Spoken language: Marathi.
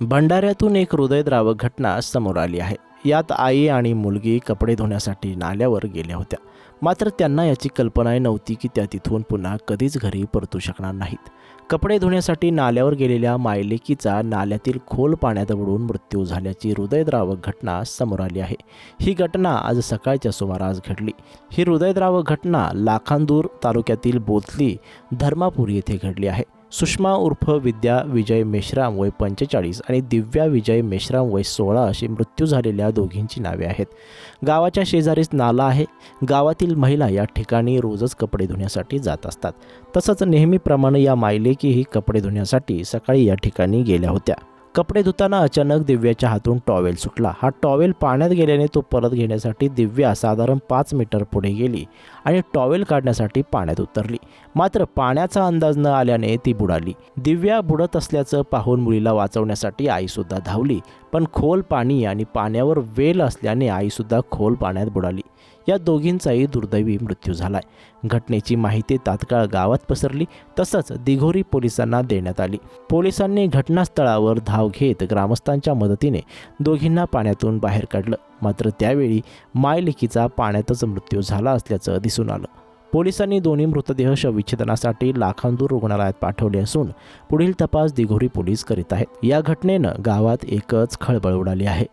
भंडाऱ्यातून एक हृदयद्रावक घटना समोर आली आहे. यात आई आणि मुलगी कपडे धुण्यासाठी नाल्यावर गेल्या होत्या. मात्र त्यांना याची कल्पनाही नव्हती की त्या तिथून पुन्हा कधीच घरी परतू शकणार नाहीत. कपडे धुण्यासाठी नाल्यावर गेलेल्या मायलेकीचा नाल्यातील खोल पाण्यात बुडून मृत्यू झाल्याची हृदयद्रावक घटना समोर आली आहे. ही घटना आज सकाळच्या सुमारास घडली. ही हृदयद्रावक घटना लाखांदूर तालुक्यातील बोथली धर्मापूर येथे घडली आहे. सुषमा उर्फ विद्या विजय मेश्राम वय पंचेचाळीस आणि दिव्या विजय मेश्राम वय सोळा अशी मृत्यू झालेल्या दोघींची नावे आहेत. गावाच्या शेजारीच नाला आहे. गावातील महिला या ठिकाणी रोजच कपडे धुण्यासाठी जात असतात. तसंच नेहमीप्रमाणे या मायलेकीही कपडे धुण्यासाठी सकाळी या ठिकाणी गेल्या होत्या. कपडे धुताना अचानक दिव्याच्या हातून टॉवेल सुटला. हा टॉवेल पाण्यात गेल्याने तो परत घेण्यासाठी दिव्या साधारण पाच मीटर पुढे गेली आणि टॉवेल काढण्यासाठी पाण्यात उतरली. मात्र पाण्याचा अंदाज न आल्याने ती बुडाली. दिव्या बुडत असल्याचं पाहून मुलीला वाचवण्यासाठी आईसुद्धा धावली. पण खोल पाणी आणि पाण्यावर वेल असल्याने आईसुद्धा खोल पाण्यात बुडाली. या दोघींचाही दुर्दैवी मृत्यू झालाय. घटनेची माहिती तात्काळ गावात पसरली तसंच दिघोरी पोलिसांना देण्यात आली. पोलिसांनी घटनास्थळावर धाव घेत ग्रामस्थांच्या मदतीने दोघींना पाण्यातून बाहेर काढलं. मात्र त्यावेळी मायलेकीचा पाण्यातच मृत्यू झाला असल्याचं दिसून आलं. पोलिसांनी दोन्ही मृतदेह शवविच्छेदनासाठी लाखांदूर रुग्णालयात पाठवले असून पुढील तपास दिघोरी पोलीस करीत आहेत. या घटनेनं गावात एकच खळबळ उडाली आहे.